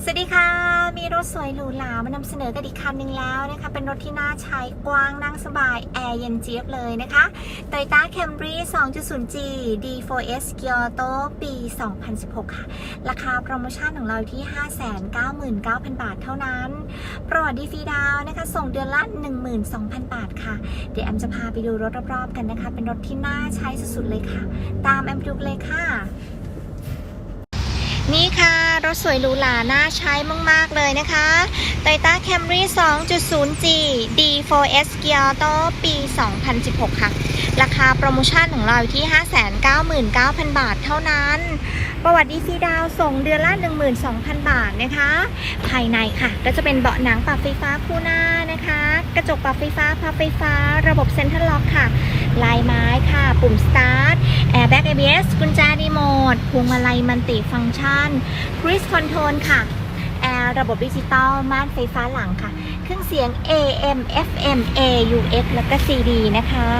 สวัสดีค่ะ มีรถสวยหรูหรามานำเสนอกันอีกคันหนึ่งแล้วนะคะ เป็นรถที่น่าใช้กว้างนั่งสบาย แอร์เย็นเจี๊ยบเลยนะคะ Toyota Camry 2.0G D4S Kyoto ปี 2016 ค่ะ ราคาโปรโมชั่นของเราอยู่ที่ 599,000 บาทเท่านั้น ประวัติดีฟรีดาวนะคะ ส่งเดือนละ 12,000 บาทค่ะ เดี๋ยวแอมจะพาไปดูรถรอบๆกันนะคะ เป็นรถที่น่าใช้สุดๆเลยค่ะ ตามแอมดูเลยค่ะ นี่ค่ะ รถสวยหรูหราน่าใช้มาก ๆ เลยนะคะ Toyota Camry 2.0G D4S Kyoto ปี 2016 ค่ะ ราคาโปรโมชั่นของเราอยู่ที่ 599,000 บาทเท่านั้น ประวัติดีซีดาวส่งเดือนละ 12,000 บาทนะคะ ภายในค่ะ ก็จะเป็นเบาะหนังปรับไฟฟ้าคู่หน้านะคะ กระจกปรับไฟฟ้าพับไฟฟ้า ระบบเซ็นทรัลล็อกค่ะ ลายไม้ค่ะ ปุ่มสตาร์ทแอร์แบ็ก ABS กุญแจรีโม ทพวงมาลัยมันติฟังก์ชันคริสคอนโทรลค่ะ แอร์ระบบดิจิตอลม่านไฟฟ้าหลังค่ะ เครื่องเสียง AM FM AUX แล้วก็ CD นะคะ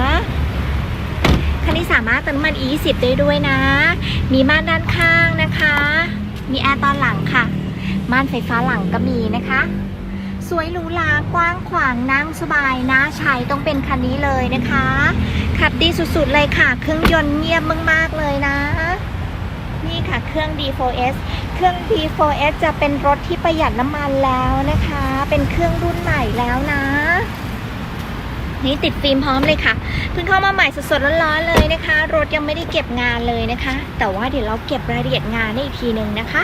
คันนี้สามารถเติมน้ำมัน E10 ได้ด้วยนะ มีม่านด้านข้างนะคะ มีแอร์ตอนหลังค่ะ ม่านไฟฟ้าหลังก็มีนะคะ สวยหรูหรากว้างขวางนั่งสบายน่าใช้ต้องเป็นคันนี้เลยนะคะ ขับดีสุดๆเลยค่ะ เครื่องยนต์เงียบมากๆเลยนะ นี่ค่ะเครื่อง D4S เครื่อง D4S จะเป็นรถที่ประหยัดน้ำมันแล้วนะคะ เป็นเครื่องรุ่นใหม่แล้วนะ นี่ติดฟิล์มพร้อมเลยค่ะ เพิ่งเข้ามาใหม่สดๆร้อนๆเลยนะคะ รถยังไม่ได้เก็บงานเลยนะคะ แต่ว่าเดี๋ยวเราเก็บรายละเอียดงานได้อีกทีหนึ่งนะคะ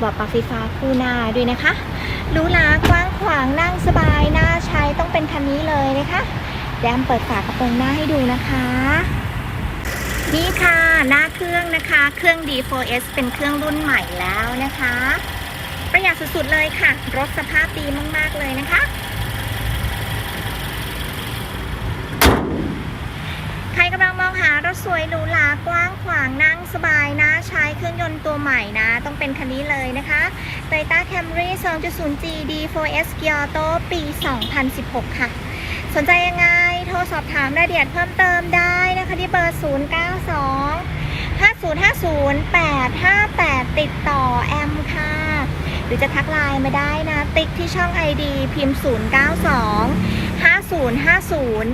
บอกปรับไฟฟ้าคู่หน้าด้วยนะคะรูหรากว้างขวางนั่งสบายน่าใช้ต้องเป็นคันนี้เลยนะคะแดมเปิดฝากระโปรงหน้าให้ดูนะคะ นี่ค่ะหน้าเครื่องนะคะ เครื่อง D4S เป็นเครื่องรุ่นใหม่แล้วนะคะ ประหยัดสุดๆเลยค่ะ รถสภาพดีมากๆเลยนะคะ ใครกำลังมองหารถสวยหรูหรากว้างขวางนั่งสบายนะ ใช้เครื่องยนต์ตัวใหม่นะ ต้องเป็นคันนี้เลยนะคะ Toyota Camry 2.0G D4S Kyoto ปี 2016 ค่ะ สนใจยังไง โทรสอบถามรายละเอียดเพิ่มเติมได้ นะคะที่เบอร์ 092 5050 858 ติดต่อแอมค่ะ หรือจะทักไลน์มาได้นะ ติ๊กที่ช่อง ID พิมพ์ 092 5050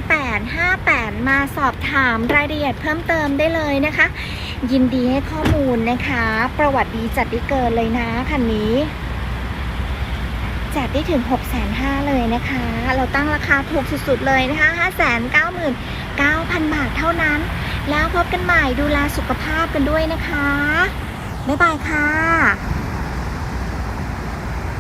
858มาสอบถามรายละเอียดเพิ่มเติมได้เลยนะคะ ยินดีให้ข้อมูลนะคะ ประวัติดีจัดด้เกินเลยนะคันนี้ จกได้ถึง 6 5 0 0 0เลยนะคะ เราตั้งราคาถูกสุดๆเลยนะคะ599,000 บาทเท่านั้น แล้วพบกันใหม่ดูแลสุขภาพกันด้วยนะคะ บ๊ายบายค่ะ